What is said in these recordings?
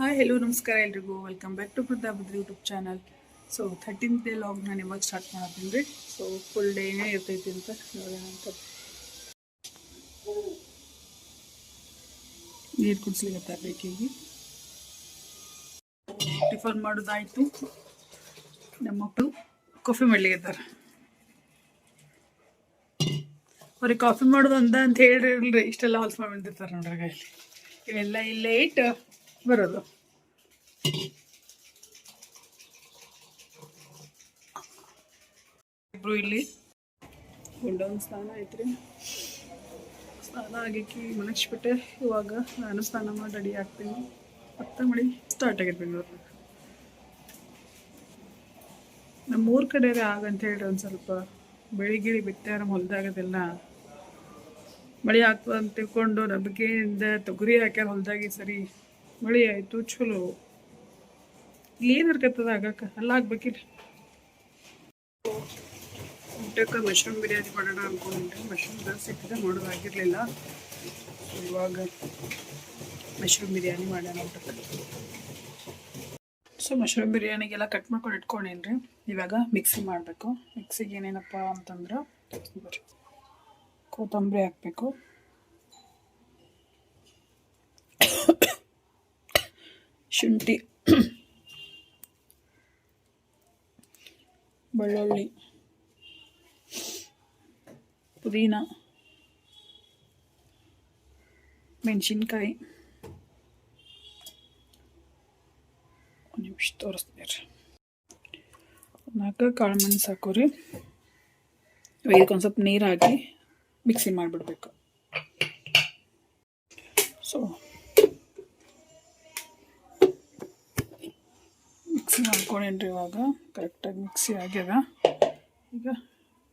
Hi hello ನಮಸ್ಕಾರ ಎಲ್ರಿಗೂ. Welcome back to ಪ್ರತಾಪದ್ರ YouTube channel so thirteenth day log ನಾನು ಇವಾಗ ಸ್ಟಾರ್ಟ್ ಮಾಡತ್ತೀನಿ ರೀ. ಸೊ ಫುಲ್ ಡೇನೇ ಇರ್ತೈತಿ ಅಂತ ನೋಡೋಣ ಅಂತ. ನೀರು ಕುಡಿಸ್ಲಿಕ್ಕೆ ಬೇಕೀಗ? ಟಿಫನ್ ಮಾಡೋದಾಯಿತು. ನಮ್ಮ ಮಕ್ಕಳು ಕಾಫಿ ಮಾಡ್ಲಿಕ್ಕೆ ಅವ್ರಿಗೆ ಕಾಫಿ ಮಾಡೋದು ಅಂದ ಅಂತ ಹೇಳಿರಲ್ರಿ ಇಷ್ಟೆಲ್ಲ ಹೊಲ್ಸ್ ಮಾಡಿ ಬಂದಿರ್ತಾರೆ ನೋಡ್ರಿ ಇವೆಲ್ಲ ಇಲ್ಲೇ ಇಟ್ಟು ಬರೋದು. ಇಬ್ರು ಇಲ್ಲಿ. ಗುಂಡೊಂದು ಸ್ನಾನ ಐತ್ರಿ ಸ್ನಾನ ಆಗಿಕ್ಕಿ ಮಲಗಿಸ್ಬಿಟ್ಟೆ ಇವಾಗ ನಾನು ಸ್ನಾನ ಮಾಡಿ ರೆಡಿ ಆಗ್ತೀನಿ. ಹತ್ತ ಮಳಿ ಸ್ಟಾರ್ಟ್ ಆಗಿರ್ತೀನಿ ಬೆಂಗಳೂರು ನಮ್ಮ ಊರ ಕಡೆ ಆಗಂತ ಹೇಳಿ ಒಂದು ಸ್ವಲ್ಪ ಬೆಳಿ ಗಿಳಿ ಬಿತ್ತೆ ನಮ್ಮ ಹೊಲ್ದಾಗದೆಲ್ಲ ಮಳೆ ಆಗ್ತದೆ ಅಂತ ತಿಳ್ಕೊಂಡು ನಂಬಿಕೆಯಿಂದ ತೊಗರಿ ಹಾಕ್ಯಾರ ಹೊಲ್ದಾಗಿ ಸರಿ. ಮಳೆ ಆಯಿತು, ಚಲೋ. ಏನು ಇರ್ಕತ್ತದ ಆಗಕ್ಕೆ? ಅಲ್ಲ ಆಗ್ಬೇಕಿಲ್ಲ ಊಟಕ್ಕೆ ಮಶ್ರೂಮ್ ಬಿರಿಯಾನಿ ಮಾಡೋಣ ಅನ್ಕೊಂಡ್ರೆ ಮಶ್ರೂಮ್ ಸಿಕ್ಕಿದೆ ಮಾಡೋದಾಗಿರಲಿಲ್ಲ ಇವಾಗ ಮಶ್ರೂಮ್ ಬಿರಿಯಾನಿ ಮಾಡೋಣ ಊಟಕ್ಕೆ. ಸೊ ಮಶ್ರೂಮ್ ಬಿರಿಯಾನಿಗೆಲ್ಲ ಕಟ್ ಮಾಡ್ಕೊಂಡು ಇಟ್ಕೊಂಡೇನ್ರಿ. ಇವಾಗ ಮಿಕ್ಸಿ ಮಾಡಬೇಕು. ಮಿಕ್ಸಿಗೆ ಏನೇನಪ್ಪ ಅಂತಂದ್ರೆ, ಕೊತ್ತಂಬರಿ ಹಾಕಬೇಕು. ಶುಂಠಿ. ಬೆಳ್ಳುಳ್ಳಿ. ಪುದೀನ. ಮೆಣಸಿನ್ಕಾಯಿ. ಒಂದು ನಿಮಿಷ ರೀ. ನಾಲ್ಕು ಕಾಳು ಮೆಣಸು ಹಾಕೋರಿ ಇದಕ್ಕೊಂದು ಸ್ವಲ್ಪ ನೀರು ಹಾಕಿ ಮಿಕ್ಸಿ ಮಾಡಿಬಿಡ್ಬೇಕು. ಸೊ ಮಿಕ್ಸಿ ಮಾಡ್ಕೊಂಡೇನ್ರಿ ಇವಾಗ ಕರೆಕ್ಟಾಗಿ ಮಿಕ್ಸಿ ಆಗ್ಯದ. ಈಗ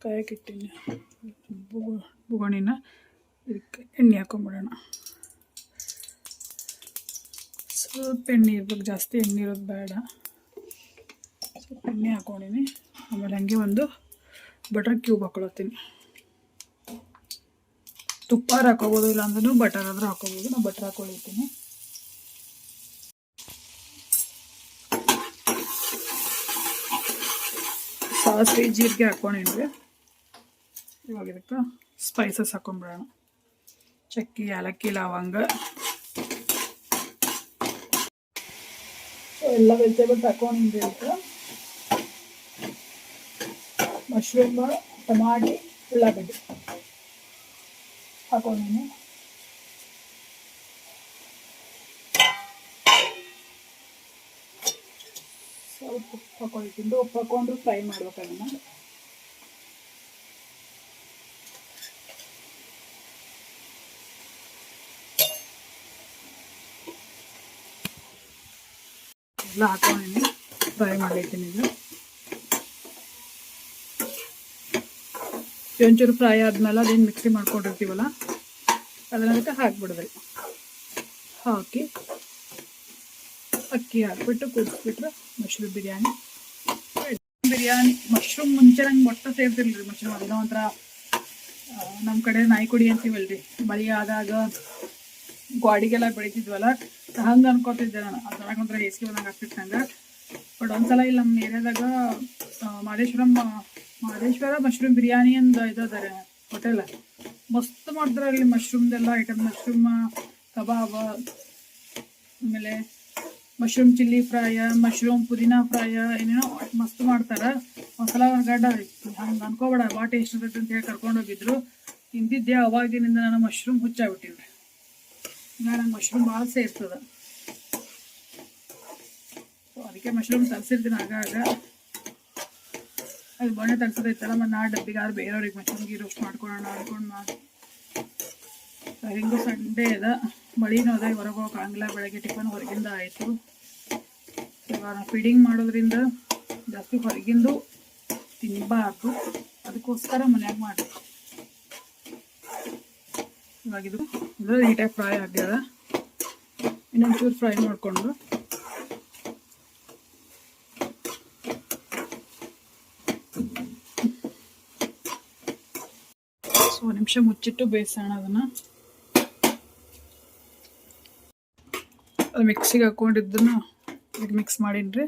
ಕಾಯಕ್ಕೆ ಇಟ್ಟೀನಿ. ಬುಗಣಿನ ಇದಕ್ಕೆ ಎಣ್ಣೆ ಹಾಕೊಂಬಿಡೋಣ. ಸ್ವಲ್ಪ ಎಣ್ಣೆ ಇರ್ಬೇಕು, ಜಾಸ್ತಿ ಎಣ್ಣೆ ಇರೋದು ಬೇಡ. ಸ್ವಲ್ಪ ಎಣ್ಣೆ ಹಾಕೊಂಡಿನಿ. ಆಮೇಲೆ ಹಂಗೆ ಒಂದು ಬಟರ್ ಕ್ಯೂಬ್ ಹಾಕೊಳತ್ತೀನಿ. ತುಪ್ಪ ಹಾಕೋಬೋದು ಇಲ್ಲ ಅಂದ್ರೂ ಬಟರ್ ಆದರೂ ಹಾಕೋಬೋದು. ನಾನು ಬಟರ್ ಹಾಕೊಳಿತೀನಿ ಸಾಸಿವೆ ಜೀರಿಗೆ ಹಾಕ್ಕೊಂಡಿದ್ವಿ ಇವಾಗ ಇದಕ್ಕೆ ಸ್ಪೈಸಸ್ ಹಾಕೊಂಡ್ಬಿಡೋಣ ಚಕ್ಕಿ, ಏಲಕ್ಕಿ, ಲವಂಗ. ಎಲ್ಲ ವೆಜಿಟೇಬಲ್ಸ್ ಹಾಕೊಂಡಿದ್ವಿ ಅದಕ್ಕೆ ಮಶ್ರೂಮ್ ಟಮಾಟಿ, ಉಳ್ಳಾಗಡ್ಡಿ ಹಾಕೊಂಡಿನಿ ಸ್ವಲ್ಪ ಉಪ್ಪು ಉಪ್ಪು ಹಾಕೊಂಡು ಫ್ರೈ ಮಾಡ್ಬೇಕು ಅದನ್ನ ಎಲ್ಲ ಹಾಕೊಂಡಿನಿ ಫ್ರೈ ಮಾಡಿರ್ತೀನಿ ಇದು. ಒಂಚೂರು ಫ್ರೈ ಆದ್ಮೇಲೆ ಅದೇನು ಮಿಕ್ಸಿ ಮಾಡ್ಕೊಂಡಿರ್ತೀವಲ್ಲ, ಅದನ್ನ ಅದಕ್ಕೆ ಹಾಕ್ಬಿಡ್ರಿ ಹಾಕಿ ಅಕ್ಕಿ ಹಾಕ್ಬಿಟ್ಟು ಕುದಿಸ್ಬಿಟ್ರೆ ಮಶ್ರೂಮ್ ಬಿರಿಯಾನಿ. ಬಿರಿಯಾನಿ, ಮಶ್ರೂಮ್ ಮುಂಚೆ ನಂಗೆ ಒಟ್ಟು ಸೇರ್ತಿರ್ಲಿ ಮಶ್ರೂಮ್. ಅದನ್ನೋ ಒಂಥರ ನಮ್ಮ ಕಡೆ ನಾಯಿ ಕುಡಿ ಅಂತೀವಲ್ರಿ. ಮಳೆ ಆದಾಗ ಗಾಡಿಗೆಲ್ಲ ಬೆಳಿತಿದ್ವಲ್ಲ, ಹಂಗೆ ಅನ್ಕೋತಿದ್ದೆ ನಾನು. ಅದ್ರಾಗ ಒಂಥರ ಹೇಸಿಗೆ ಬಂದಂಗೆ ಆಗ್ತಿತ್ತು ನಂಗೆ. ಬಟ್ ಒಂದ್ಸಲ ಇಲ್ಲಿ ನಮ್ಮ ಏರಿಯಾದಾಗ ಮಹದೇಶ್ವರಂ ಮಹದೇಶ್ವರ ಮಶ್ರೂಮ್ ಬಿರಿಯಾನಿ ಅಂದ ಇದದಾರೆ ಹೋಟೆಲ್. ಮಸ್ತ್ ಮಾಡ್ತಾರೆ ಅಲ್ಲಿ ಮಶ್ರೂಮ್ದೆಲ್ಲ ಐಟಮ್ ಮಶ್ರೂಮ್, ಕಬಾಬ್, ಆಮೇಲೆ ಮಶ್ರೂಮ್ ಚಿಲ್ಲಿ ಫ್ರೈ, ಮಶ್ರೂಮ್ ಪುದೀನಾ ಫ್ರೈ, ಏನೇನೋ ಮಸ್ತ್ ಮಾಡ್ತಾರೆ. ಒಂದ್ಸಲ ಗಡ್ಡ ಹಂಗೆ ಅನ್ಕೋಬೇಡ, ಬಾ ಟೇಸ್ಟ್ ಇರ್ತೈತೆ ಅಂತ ಹೇಳಿ ಕರ್ಕೊಂಡು ಹೋಗಿದ್ರು. ತಿಂದಿದ್ದೆ, ಅವಾಗಿನಿಂದ ನಾನು ಮಶ್ರೂಮ್ ಹುಚ್ಚಾಗ್ಬಿಟ್ಟಿನಿ ಈಗ ನಂಗೆ ಮಶ್ರೂಮ್ ಭಾಳ ಸೇರ್ತದೆ. ಅದಕ್ಕೆ ಮಶ್ರೂಮ್ ತರಿಸಿರ್ತೀನಿ ಆಗಾಗ. ಅದು ಬಣ್ಣೆ ತರಿಸೋದೈತಲ್ಲ, ಮತ್ತು ನಾ ಡಬ್ಬಿಗೆ ಆದ್ರೆ ಬೇರೆಯವ್ರಿಗೆ ಮಶ್ರೂಮ್ಗೆ ರೋಸ್ಟ್ ಮಾಡ್ಕೊಳೋಣ ಅನ್ಕೊಂಡು ಮಾಡಿ ಹಿಂಗೂ ಸಂಡೇ ಅದ. ಮಳಿನೂ ಅದ ಹೊರಗೆ ಹೋಗಂಗಿಲ್ಲ ಬೆಳಗ್ಗೆ ಟಿಫನ್ ಹೊರಗಿಂದ ಆಯಿತು. ಇವಾಗ ಫೀಡಿಂಗ್ ಮಾಡೋದ್ರಿಂದ ಜಾಸ್ತಿ ಹೊರಗಿಂದು ತಿನ್ನಬಾರ್ದು ಅದಕ್ಕೋಸ್ಕರ ಮನ್ಯಾಗ ಮಾಡಿ. ಇವಾಗ ಇದು ನೀಟಾಗಿ ಫ್ರೈ ಆಗ್ಯದ. ಇನ್ನೊಂಚೂರು ಫ್ರೈ ಮಾಡಿಕೊಂಡು. ಸೊ ನಿಮಿಷ ಮುಚ್ಚಿಟ್ಟು ಬೇಯಿಸೋಣ ಅದನ್ನು. ಅದು ಮಿಕ್ಸಿಗೆ ಹಾಕ್ಕೊಂಡಿದ್ದನ್ನು ಇದು ಮಿಕ್ಸ್ ಮಾಡಿನ್ರಿ.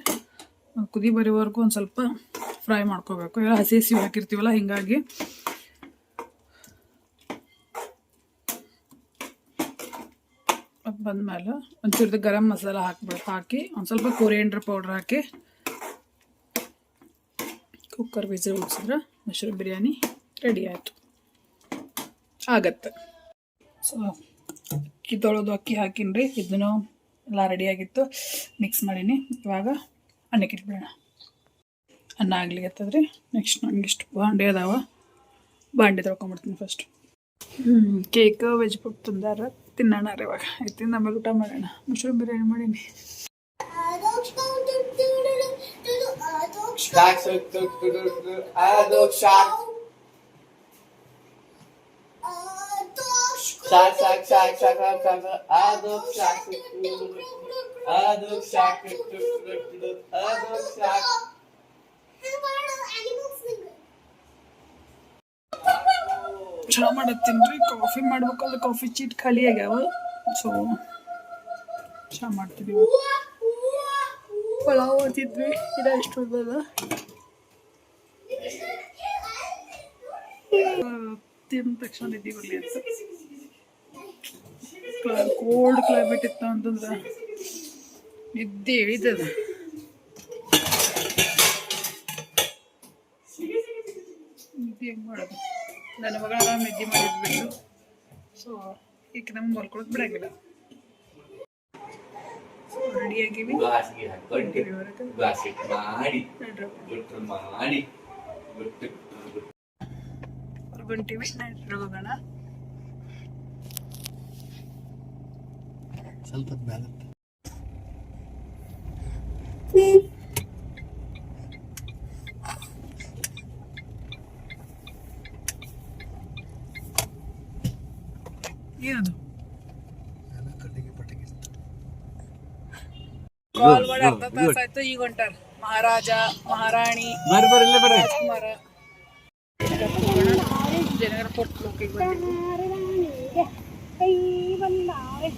ಕುದಿ ಬರೋವರೆಗೂ ಒಂದು ಸ್ವಲ್ಪ ಫ್ರೈ ಮಾಡ್ಕೋಬೇಕು. ಎಲ್ಲ ಹಸಿ ಹಸಿ ಹಾಕಿರ್ತೀವಲ್ಲ, ಹಿಂಗಾಗಿ. ಬಂದಮೇಲೆ ಒಂಚೂರ್ದು ಗರಂ ಮಸಾಲ ಹಾಕ್ಬೇಕು ಹಾಕಿ ಒಂದು ಸ್ವಲ್ಪ ಕೊರಿಯಂಡ್ರ್ ಪೌಡ್ರ್ ಹಾಕಿ ಕುಕ್ಕರ್ ಬೀಜ ಉಳಿಸಿದ್ರೆ ಮಶ್ರೂಮ್ ಬಿರಿಯಾನಿ ರೆಡಿ ಆಯಿತು. ಆಗತ್ತೆ. ಸೊ ಅಕ್ಕಿ ತೊಳೆದು ಅಕ್ಕಿ ಹಾಕಿನ್ರಿ. ಇದನ್ನು ಎಲ್ಲ ರೆಡಿಯಾಗಿತ್ತು ಮಿಕ್ಸ್ ಮಾಡೀನಿ. ಇವಾಗ ಅನ್ನಕ್ಕೆ ಇಟ್ಬಿಡೋಣ ಅನ್ನ ಆಗ್ಲಿಕತ್ತದ್ರಿ ನೆಕ್ಸ್ಟ್ ನಂಗಿಷ್ಟು ಬಾಂಡೆ ಅದಾವ. ಬಾಂಡೆ ತೊಳ್ಕೊಂಬಿಡ್ತೀನಿ ಫಸ್ಟ್ ಕೇಕ್ ವೆಜ್ ಪುಟ್ ತಂದಾರ. ತಿನ್ನೋಣ ರೀ ಇವಾಗ. ಐತಿಂದ ಆಮೇಲೆ ಊಟ ಮಾಡೋಣ. ಮಶ್ರೂಮ್ ಬಿರಿಯಾನಿ ಮಾಡೀನಿ. Shark, ಚಾ ಸಾಕು ಚಾ ಚಾಗ ಅದು ಚಾ ಕುಟ್ಟ ಅದು ಚಾ ಇಟ್ಟು ಅದು ಚಾ ಚಾ ಮಾಡತ್ತೀನ್ರಿ ಕಾಫಿ ಮಾಡ್ಬೇಕಲ್ಲ ಕಾಫಿ ಚೀಟ್ ಖಾಲಿ ಆಗ್ಯಾವ. ಚಾ ಚಾ ಮಾಡ್ತೀವಿ ಪಲಾವ್ ಉತ್ತಿದ್ವಿ ಇದು ಎಷ್ಟು ಹೊಲ್ದದ ತಿಂದ ತಕ್ಷಣ ಇದ್ದೀವಿ ಅಂತ. ಅಂತ ಕೋಲ್ಡ್ ಕ್ಲೈಮೇಟ್ ಇತ್ತು ಅಂತಂದ್ರೆ. ನಿದ್ದೆ ಇಳಿತದ ನಿದ್ದೆ ಹೆಂಗೆ ಮಾಡೋದು? ನನ್ನ ಮಗ ಆರಾಮ್ ನಿದ್ದೆ ಮಾಡಿದ್ಬಿಟ್ಟು. ಸೊ ಈಗ ನಮ್ಗೆ ಮಲ್ಕೊಳಕ್ ಬಿಡಂಗಿಲ್ಲ. ರೆಡಿ ಆಗಿವಿ. ಗ್ಲಾಸ್ಗೆ ಹಾಕೊಂಡು ಗ್ಲಾಸಿಗೆ ಏನದು ಬಿಟ್ರು ಪಟ್ಟಿಗೆ ಕಾಲ್ ಮಾಡಿ ಅರ್ಧ ತಾಸ ಆಯ್ತು ಈಗ ಹೊಂಟಾರ. ಮಹಾರಾಜ ಮಹಾರಾಣಿ ಬರ್ರಿ ಬರ್ರಿ ಇಲ್ಲೇ ಬರ್ರಿ. ರಾಜ್ಕುಮಾರ. ಲೋಕಿಗೆ ಕೈ ಒಳಗೆ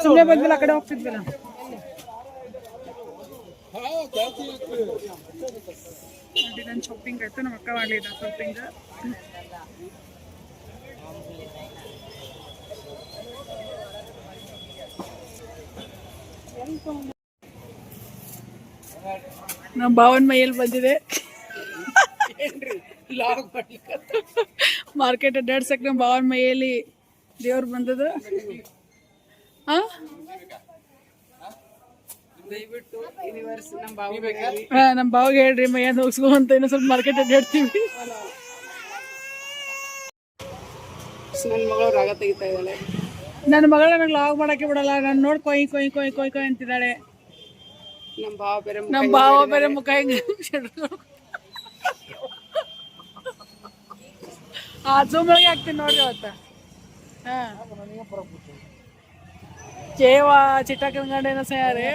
ಸುಮ್ಮನೆ ಬಂದಿಲ್ಲ ಆ ಕಡೆ ಹೋಗ್ತಿದ್ವಲ್ಲ ನೋಡಿ ನನ್ನ ಶಾಪಿಂಗ್ ಆಯ್ತು ನಮ್ಮ ಅಕ್ಕ ಮಾಡಲಿಲ್ಲ ಶಾಪಿಂಗ್ ನಮ್ಮ ಭಾವನ ಮೈಯಲ್ಲಿ ಬಂದಿದೆ. ಮಾರ್ಕೆಟ್ ಅಡ್ಡಾಡ್ಸಕ್ ನಮ್ಮ ಭಾವನ ಮೈಯಲ್ಲಿ ದೇವ್ರು ಬಂದದ? ನಮ್ ಹಾ ನಮ್ಮ ಹೇಳ್ರಿ ಮೈಯ ಹೋಗ್ಸ್ಕೊ ಅಂತ ಇನ್ನೂ ಸ್ವಲ್ಪ ಮಾರ್ಕೆಟ್ ಅಡ್ಡಾಡ್ತೀವಿ ನನ್ನ ಮಗಳು ರಾಗ ತೆಗಿತಾ ಇದ್ದಾಳೆ. ನನ್ನ ಮಗಳ ನನಗೆ ಲಾಗ್ ಮಾಡಕ್ಕೆ ಬಿಡಲ್ಲ ನಾನು ನೋಡಿ ಕೊಯ್ ಕೊಯ್ ಕೊಯ್ ಕೊಯ್ ಕೊಯ್ ಅಂತಿದ್ದಾಳೆ. ನಮ್ಮ ಭಾವ ಬೇರೆ ನಮ್ಮ ಭಾವ ಬೇರೆ ಮುಖ ಹೆಂಗೆ ಆ ಜೂಮ್ ಒಳಗೆ ಹಾಕ್ತೀನಿ ನೋಡ್ರಿ ಅವತ್ತ. ಹಾ. ಚೇವ ಚಿಟ್ಟಕನ ಗಂಡೇನ ಸಯಾರೇ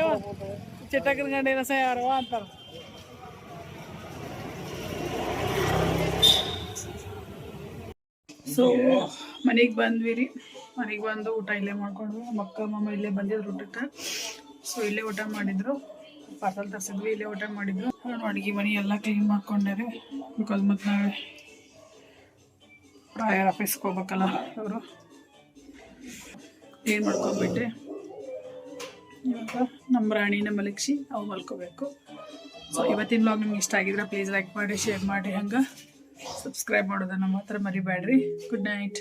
ಗಂಡ ಗಂಡೇನ ಸಯಾರವ ಅಂತಾರ. ಸೊ ಮನೆಗೆ ಬಂದ್ವಿ ರೀ. ಮನೆಗೆ ಬಂದು ಊಟ ಇಲ್ಲೇ ಮಾಡ್ಕೊಂಡ್ವಿ. ನಮ್ಮ ಅಕ್ಕ ಮಾಮ ಇಲ್ಲೇ ಬಂದಿದ್ರು ಊಟಕ್ಕೆ. ಸೊ ಇಲ್ಲೇ ಊಟ ಮಾಡಿದ್ರು. ಪಾರ್ಸಲ್ ತರಿಸಿದ್ವಿ, ಇಲ್ಲೇ ಊಟ ಮಾಡಿದ್ರು. ನಾನು ಅಡುಗೆ ಮನೆ ಎಲ್ಲ ಕ್ಲೀನ್ ಮಾಡ್ಕೊಂಡೆ ರೀ. ಬಿಕಾಸ್ ಮತ್ತು ನಾಳೆ ಪ್ರಾಯರ್ ಆಫೀಸ್ಗೆ ಹೋಗ್ಬೇಕಲ್ಲ ಅವರು. ಕ್ಲೀನ್ ಮಾಡ್ಕೊಂಡ್ಬಿಟ್ಟೆ ಇವಾಗ ನಮ್ಮ ರಾಣಿ, ನಮ್ಮ ಅವು ಮಲ್ಕೋಬೇಕು. ಸೊ ಇವತ್ತಿನ ಬ್ಲಾಗ್ ನಿಮ್ಗೆ ಇಷ್ಟ ಆಗಿದ್ರೆ ಪ್ಲೀಸ್ ಲೈಕ್ ಮಾಡಿ ಶೇರ್ ಮಾಡಿ, ಹಂಗೆ ಸಬ್ಸ್ಕ್ರೈಬ್ ಮಾಡೋದನ್ನು ಮಾತ್ರ ಮರಿಬೇಡ್ರಿ. Good night